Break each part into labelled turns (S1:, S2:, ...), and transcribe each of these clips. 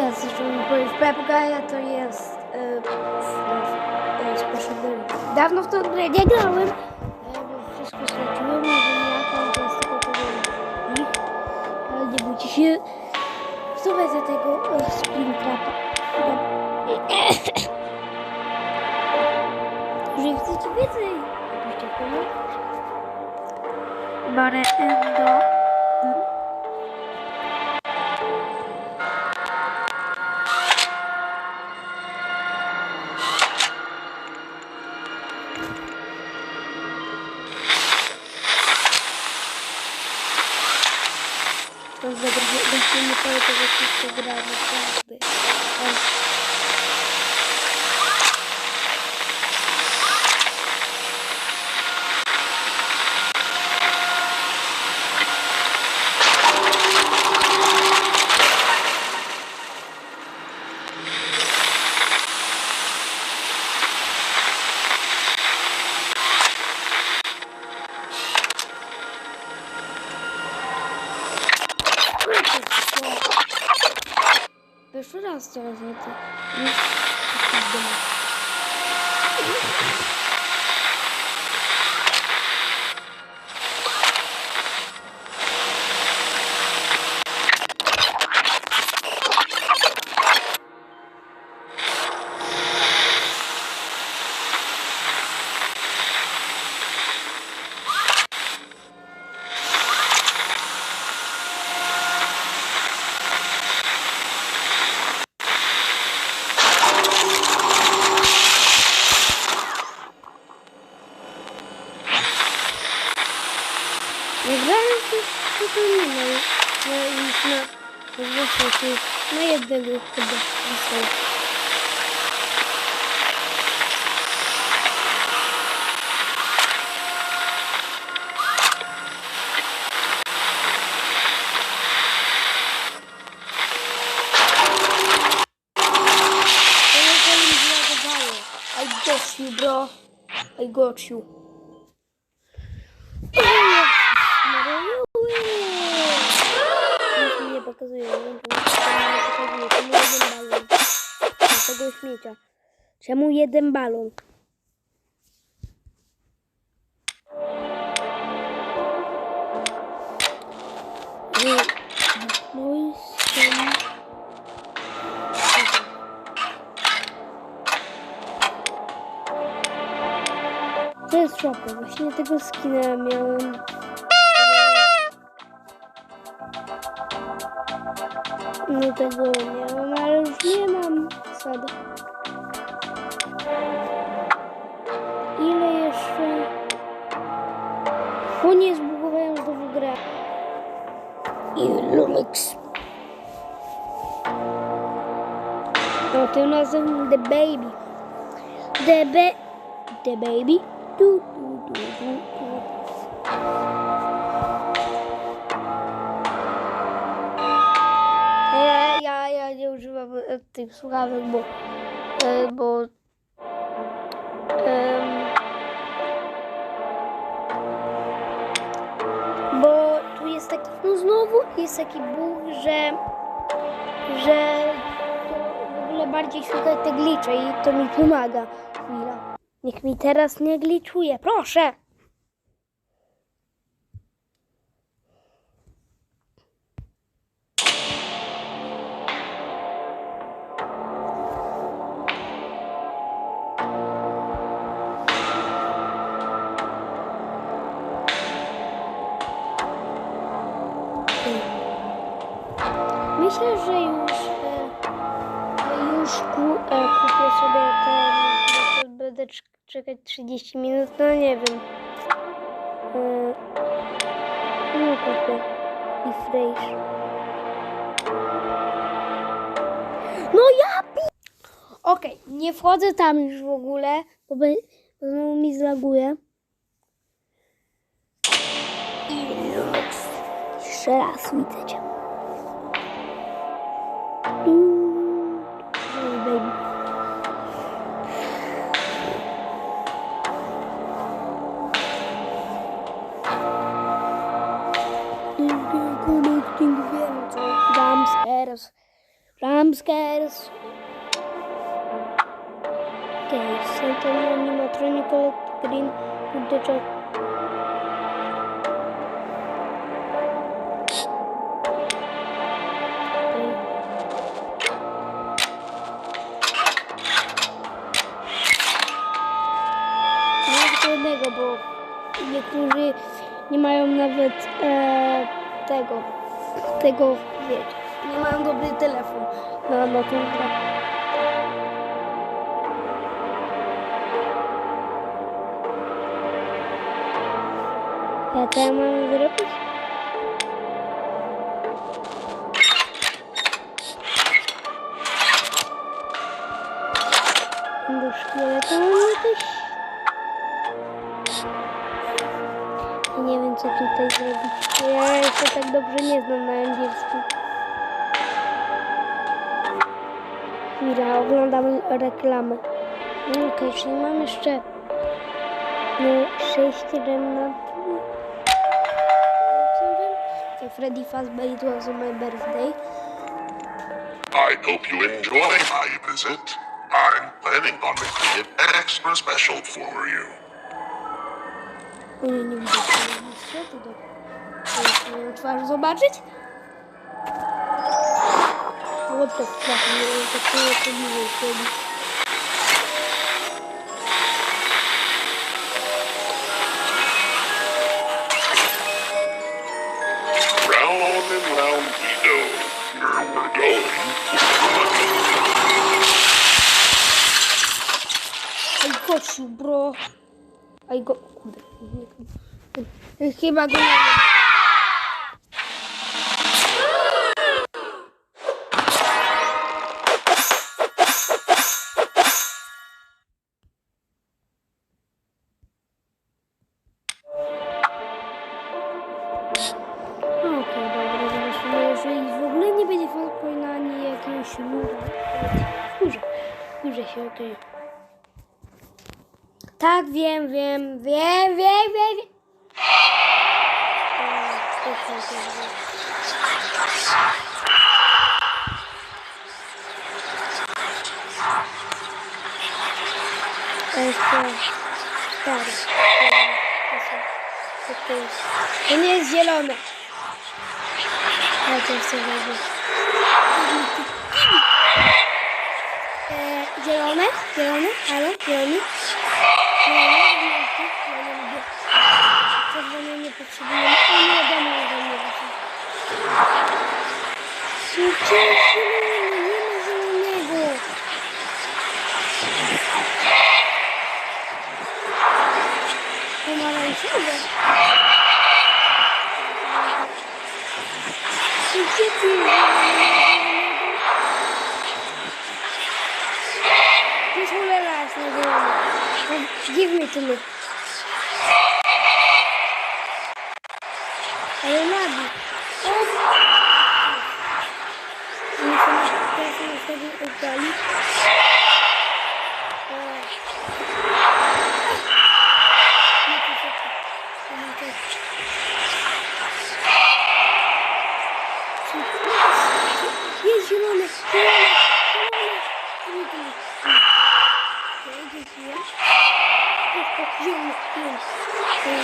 S1: Nie, zresztą mi powiedzieć, Pepgaja to jest e, e, Ability. Dawno w tą grę nie grałem, e, wszystko straciłem, wiem jaką, to jest tylko powiem ich, ale nie bójcie się. Słuchaj za tego e, Springtrapa. Jeżeli chcecie więcej, napiszcie w komentarzach. Bare Endo. Powiem tego wszystko na, właśnie, na jednego chyba został. To nie to im zlagowało. I got you, bro. I got you. Tego śmiecia. Czemu jeden balon? To jest szoko. Właśnie tego skina miałem. No tego miałem, ale już nie mam. Sada. Ile jeszcze? O nie, zbugowałem znowu grę. I Lumix. No tym razem The Baby. The Ba... The Baby. Du, du, du, du. Ja, ja, nie używam e, tych słuchawek, bo, e, bo bo tu jest taki, no znowu jest taki bóg, że że w ogóle bardziej słychać te glicze i to mi pomaga. Chwila. Niech mi teraz nie gliczuje, proszę. Czekać 30 minut, no nie wiem. E, no kupię. I fresh. No ja pi... Okej, nie wchodzę tam już w ogóle, bo, bo znowu mi zlaguje. I. Jeszcze raz widzę cię. Okej, okay, Sentinel Animatronical Green tylko jednego, bo niektórzy nie mają nawet e, tego, tego, wiecie, nie mają dobry telefon na, na tą grę. Ja co ja mam zrobić? Do szkieleta mam jakieś... I nie wiem co tutaj zrobić. Ja Chwila, oglądam reklamę. No Okej, czyli mam jeszcze no, 6 rem na So Freddy Fazbear, was on my birthday.
S2: I hope you enjoy my visit. I'm planning on making it extra special for you.
S1: Nie, nie widzę to moją twarz zobaczyć. what the fuck,
S2: man? Какое это его
S1: сегодня? Got you, bro. I got. Chyba go nie. Tak, wiem, wiem, wiem, wiem, wiem. wiem. O, to się okazuje. To jest to stary. To to jest. To nie jest zielone. Ja to chcę zrobić. E, zielone? Zielone? Halo? Zielony? Zielony? Żółty? Ja nie lubię. Czerwone nie potrzebujemy. O nie, do mnie do mnie wyszło. No gdzie jest zielony? Nie ma zielonego. Pomarańczowe. No Gdzie ty jest zielonego? This one last one. Give me to me. Ale nagi. O! Muszę na telefon wtedy oddalić. O. Nie, to, to, to. To ma to. Jest zielone, zielone, zielone. Give me to me. Okej, dziękuję. O, o, zielony,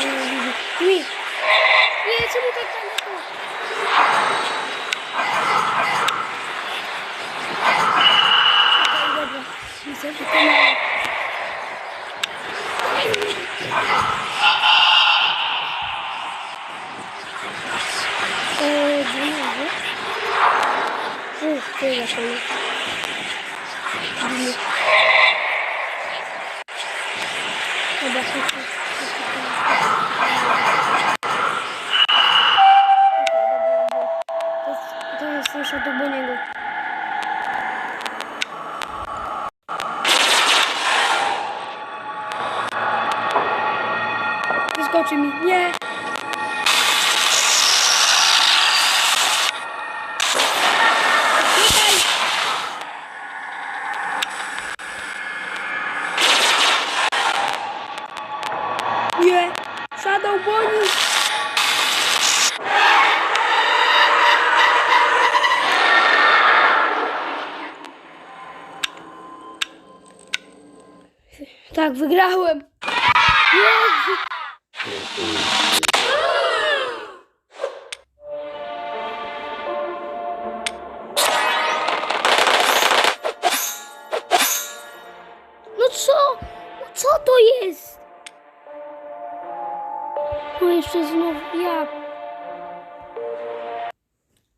S1: zielony. Nie, nie, czemu tak daleko? Okej, dobra. Widzę, że to ma... Eee, dwunasty. Uff, to jest koniec. wyskoczy mi. Nie! Nie! Shadow Bonnie! Tak, wygrałem! Jezu. No co? No co to jest? No jeszcze znowu ja.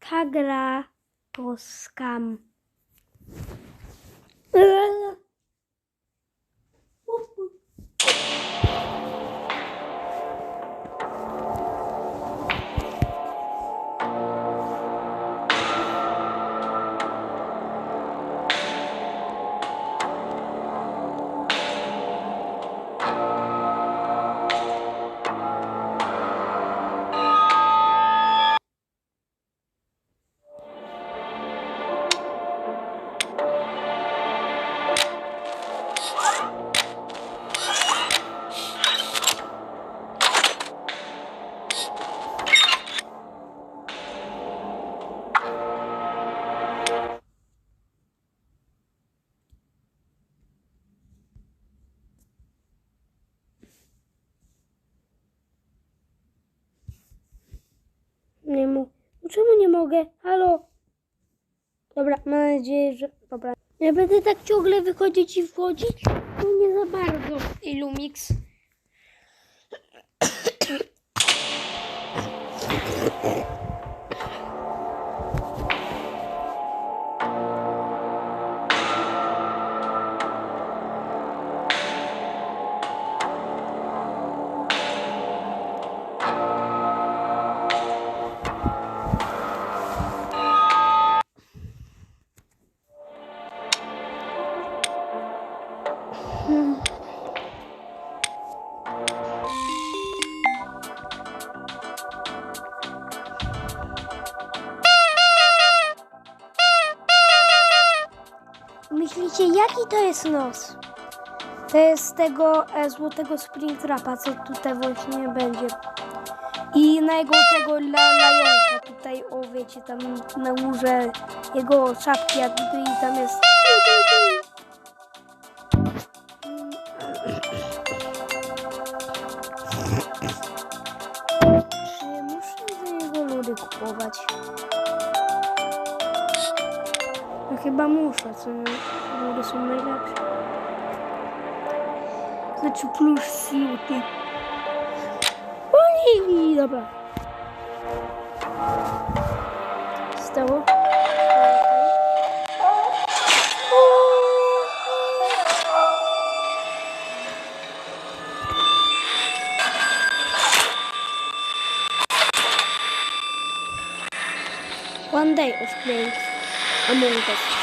S1: Ta gra to skam. Ja będę tak ciągle wychodzić i wchodzić? No nie za bardzo. Illumix. To jest nos? To jest z tego e, złotego Springtrapa, co tutaj właśnie będzie. I na jego tego la, lajonka tutaj, o wiecie, tam na górze jego czapki jakby i tam jest... Czy muszę za jego ludy kupować? Chyba muszę, co? Ludy są najlepsze. Znaczy plus. Oj, dobra. Stało? One day of playing Among Us.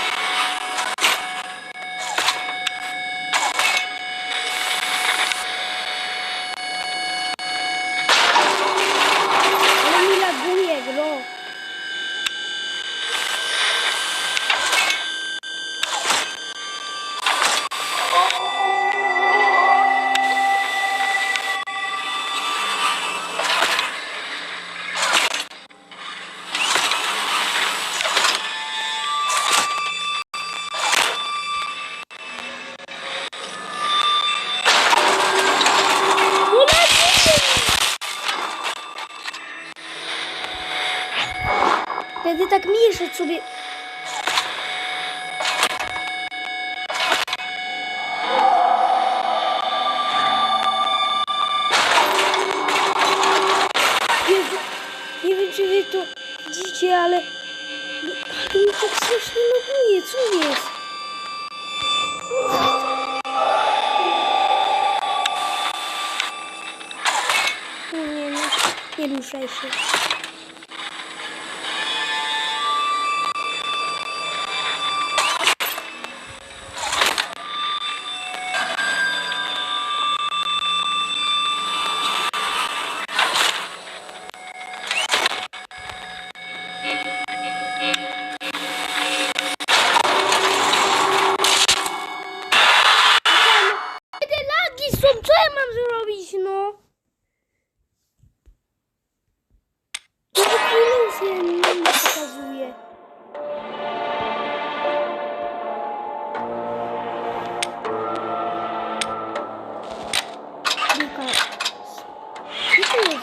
S1: Widzicie, ale ale mi tak strasznie loguje, co jest? Nie, nie, nie ruszaj się.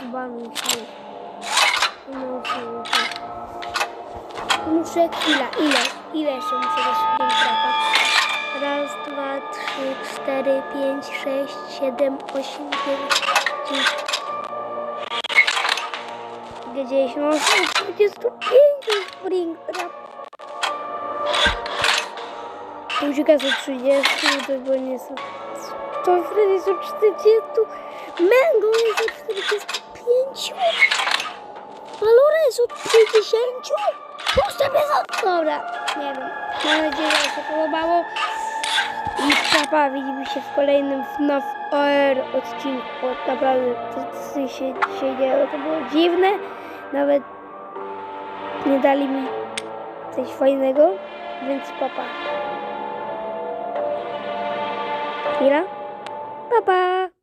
S1: bawił się. Muszę, ile, ile, ile jeszcze muszę dać pięć? Raz, dwa, trzy, cztery, pięć, sześć, siedem, osiem, dziewięć, dziesięć. Gdzieś mam 25 spring trap. Ucieka są 30, to było nieco. To wtedy są 40. Mango jest 40 pięciu. Valoryzu 50? Puszczę bez od... Dobra, nie wiem. Mam nadzieję, że się podobało. I papa, widzimy się w kolejnym FNAF OR er, odcinku. Naprawdę, to co się dzisiaj działo, to było dziwne. Nawet nie dali mi coś fajnego, więc papa. Chwila. Pa, pa.